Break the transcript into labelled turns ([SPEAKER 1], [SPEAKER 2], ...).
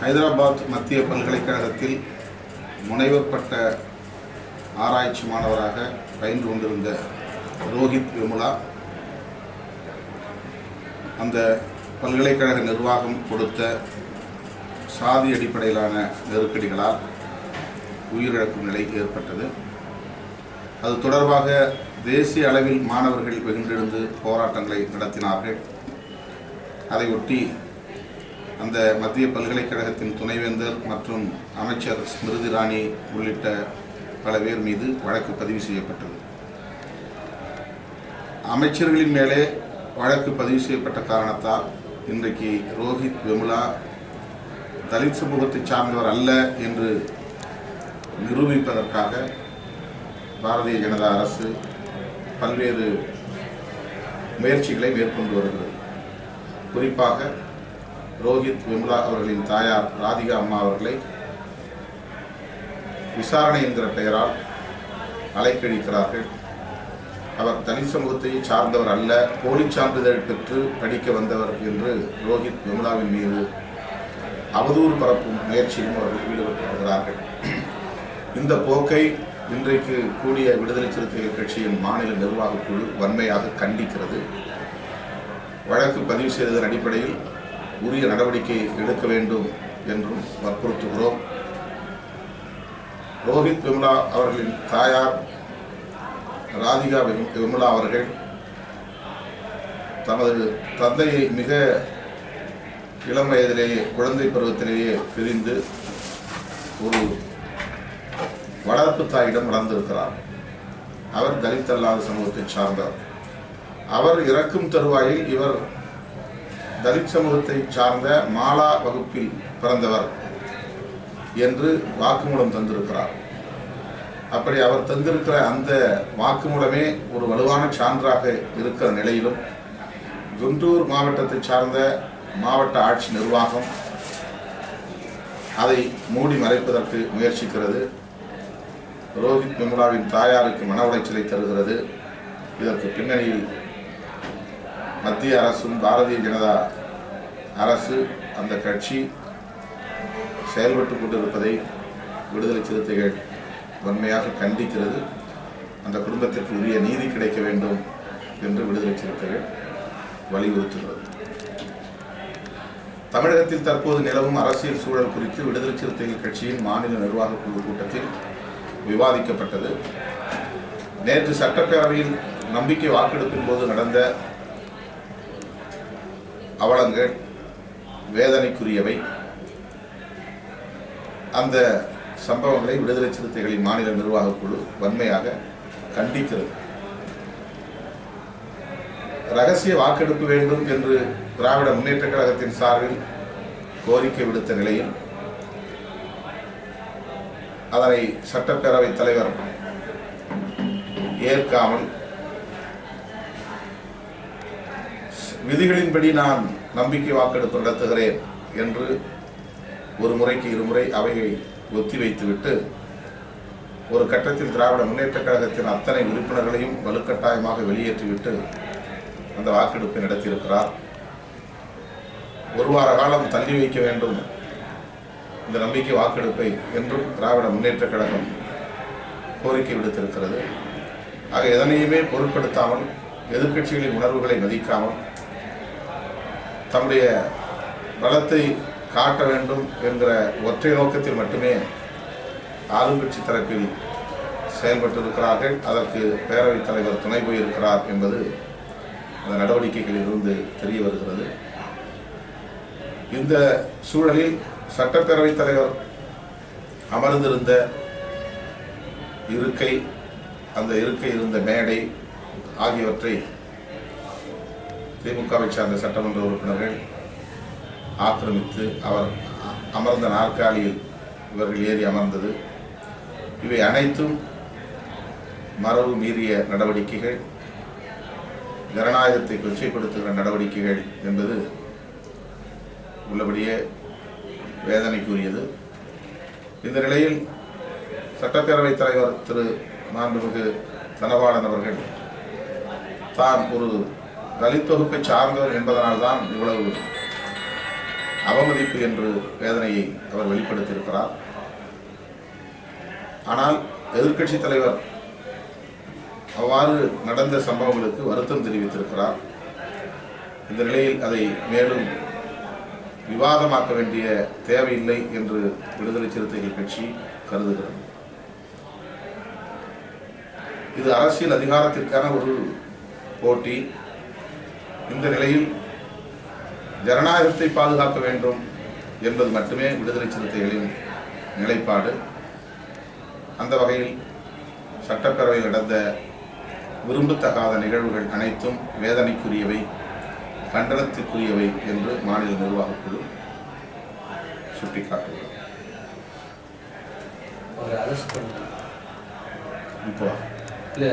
[SPEAKER 1] ஹைதராபாத் மத்திய பல்கலைக்கழகத்தில் முனைவர் பட்ட ஆராய்ச்சி மாணவராக பயின்று கொண்டிருந்த ரோஹித் விமுலா அந்த பல்கலைக்கழக நிர்வாகம் கொடுத்த சாதி அடிப்படையிலான நெருக்கடிகளால் உயிரிழக்கும் நிலை ஏற்பட்டது. அது தொடர்பாக தேசிய அளவில் மாணவர்கள் வெகுண்டிருந்து போராட்டங்களை நடத்தினார்கள். அதையொட்டி அந்த மத்திய பல்கலைக்கழகத்தின் துணைவேந்தர் மற்றும் அமைச்சர் ஸ்மிருதி ராணி உள்ளிட்ட பல பேர் மீது வழக்கு பதிவு செய்யப்பட்டது. அமைச்சர்களின் மேலே வழக்கு பதிவு செய்யப்பட்ட காரணத்தால் இன்றைக்கு ரோஹித் விமுலா தலித் சமூகத்தை சார்ந்தவர் அல்ல என்று நிரூபிப்பதற்காக பாரதிய ஜனதா அரசு பல்வேறு முயற்சிகளை மேற்கொண்டு வருகிறது. குறிப்பாக ரோஹித் விம்லா அவர்களின் தாயார் ராதிகா அம்மா அவர்களை விசாரணை என்கிற பெயரால் அலைக்கழிக்கிறார்கள். அவர் தனி சமூகத்தை சார்ந்தவர் அல்ல போலி சான்றிதழ் பெற்று படிக்க வந்தவர் என்று ரோஹித் விமலாவின் மீது அவதூறு பரப்பும் முயற்சியிலும் அவர்கள் ஈடுபட்டு வருகிறார்கள். இந்த போக்கை இன்றைக்கு கூடிய விடுதலை சிறுத்தைகள் கட்சியின் மாநில நிர்வாகக் குழு வன்மையாக கண்டிக்கிறது. வழக்கு பதிவு செய்ததன் அடிப்படையில் உரிய நடவடிக்கை எடுக்க வேண்டும் என்றும் வற்புறுத்துகிறோம். ரோஹித் விமலா அவர்களின் தாயார் ராதிகா விமலா அவர்கள் தமது தந்தையை மிக இளம் வயதிலேயே குழந்தை பருவத்திலேயே பிரிந்து ஒரு வளர்ப்பு தாயிடம் வளர்ந்திருக்கிறார். அவர் தலித் அல்லாத சமூகத்தை சார்ந்தவர். அவர் இறக்கும் தருவாயில் இவர் தலித் சமூகத்தை சார்ந்த மாலா வகுப்பில் பிறந்தவர் என்று வாக்குமூலம் தந்திருக்கிறார். அப்படி அவர் தந்திருக்கிற அந்த வாக்குமூலமே ஒரு வலுவான சான்றாக இருக்கிற நிலையிலும் குண்டூர் மாவட்டத்தை சார்ந்த மாவட்ட ஆட்சி நிர்வாகம் அதை மூடி மறைப்பதற்கு முயற்சிக்கிறது. ரோஹித் மெமுலாவின் தாயாருக்கு மன உளைச்சலை தருகிறது. இதற்கு பின்னணியில் மத்திய அரசும் பாரதிய ஜனதா அரசு அந்த கட்சி செயல்பட்டு கொண்டிருப்பதை விடுதலை சிறுத்தைகள் வன்மையாக கண்டிக்கிறது. அந்த குடும்பத்திற்கு உரிய நீதி கிடைக்க வேண்டும் என்று விடுதலை சிறுத்தைகள் வலியுறுத்துகிறது. தமிழகத்தில் தற்போது நிலவும் அரசியல் சூழல் குறித்து விடுதலை சிறுத்தைகள் கட்சியின் மாநில நிர்வாகக் குழு கூட்டத்தில் விவாதிக்கப்பட்டது. நேற்று சட்டப்பேரவையில் நம்பிக்கை வாக்கெடுப்பின் போது நடந்த அவலங்கள் வேதனைக்குரியவை. அந்த சம்பவங்களை விடுதலை சிறுத்தைகளின் மாநில நிர்வாகக் குழு வன்மையாக கண்டிக்கிறது. ரகசிய வாக்கெடுப்பு வேண்டும் என்று திராவிட முன்னேற்ற கழகத்தின் சார்பில் கோரிக்கை விடுத்த நிலையில் அதனை சட்டப்பேரவைத் தலைவர் ஏற்காமல் விதிகளின்படி நான் நம்பிக்கை வாக்கெடுப்பு நடத்துகிறேன் என்று ஒரு முறைக்கு இருமுறை அவையை ஒத்திவைத்துவிட்டு ஒரு கட்டத்தில் திராவிட முன்னேற்றக் கழகத்தின் அத்தனை உறுப்பினர்களையும் வலுக்கட்டாயமாக வெளியேற்றிவிட்டு அந்த வாக்கெடுப்பை நடத்தியிருக்கிறார். ஒரு வார காலம் தள்ளி வைக்க வேண்டும் இந்த நம்பிக்கை வாக்கெடுப்பை என்றும் திராவிட முன்னேற்றக் கழகம் கோரிக்கை விடுத்திருக்கிறது. ஆக எதனையுமே பொருட்படுத்தாமல் எதிர்க்கட்சிகளின் உணர்வுகளை மதிக்காமல் தம்முடைய பலத்தை காட்ட வேண்டும் என்கிற ஒற்றை நோக்கத்தில் மட்டுமே ஆளுங்கட்சி தரப்பில் செயல்பட்டிருக்கிறார்கள். அதற்கு பேரவைத் தலைவர் துணை போயிருக்கிறார் என்பது அந்த நடவடிக்கைகளில் இருந்து தெரிய வருகிறது. இந்த சூழலில் சட்டப்பேரவைத் தலைவர் அமர்ந்திருந்த இருக்கை அந்த இருக்கை இருந்த மேடை ஆகியவற்றை திமுகவை சார்ந்த சட்டமன்ற உறுப்பினர்கள் ஆக்கிரமித்து அவர் அ- அமர்ந்த நாற்காலியில் இவர்கள் ஏறி அமர்ந்தது. இவை அனைத்தும் மரபு மீறிய நடவடிக்கைகள். ஜனநாயகத்தை கொச்சைப்படுத்துகிற நடவடிக்கைகள் என்பது உள்ளபடியே வேதனைக்குரியது. இந்த நிலையில் சட்டப்பேரவைத் தலைவர் திரு மாண்புமிகு தனபாலன் அவர்கள் தான் ஒரு தலித் தொகுப்பை சார்ந்தவர் என்பதனால்தான் இவ்வளவு அவமதிப்பு என்று வேதனையை அவர் வெளிப்படுத்தியிருக்கிறார். ஆனால் எதிர்க்கட்சி தலைவர் அவ்வாறு நடந்த சம்பவங்களுக்கு வருத்தம் தெரிவித்திருக்கிறார். இந்த நிலையில் அதை மேலும் விவாதமாக்க வேண்டிய தேவையில்லை என்று விடுதலை சிறுத்தைகள் கட்சி கருதுகிறது. இது அரசியல் அதிகாரத்திற்கான ஒரு போட்டி. இந்த நிலையில் ஜனநாயகத்தை பாதுகாக்க வேண்டும் என்பது மட்டுமே விடுதலை சிறுத்தைகளின் நிலைப்பாடு. அந்த வகையில் சட்டப்பேரவையில் நடந்த விரும்பத்தகாத நிகழ்வுகள் அனைத்தும் வேதனைக்குரியவை கண்டனத்திற்குரியவை என்று மாநில நிர்வாகக் குழு சுட்டிக்காட்டுகிறது. இப்போ
[SPEAKER 2] இல்லை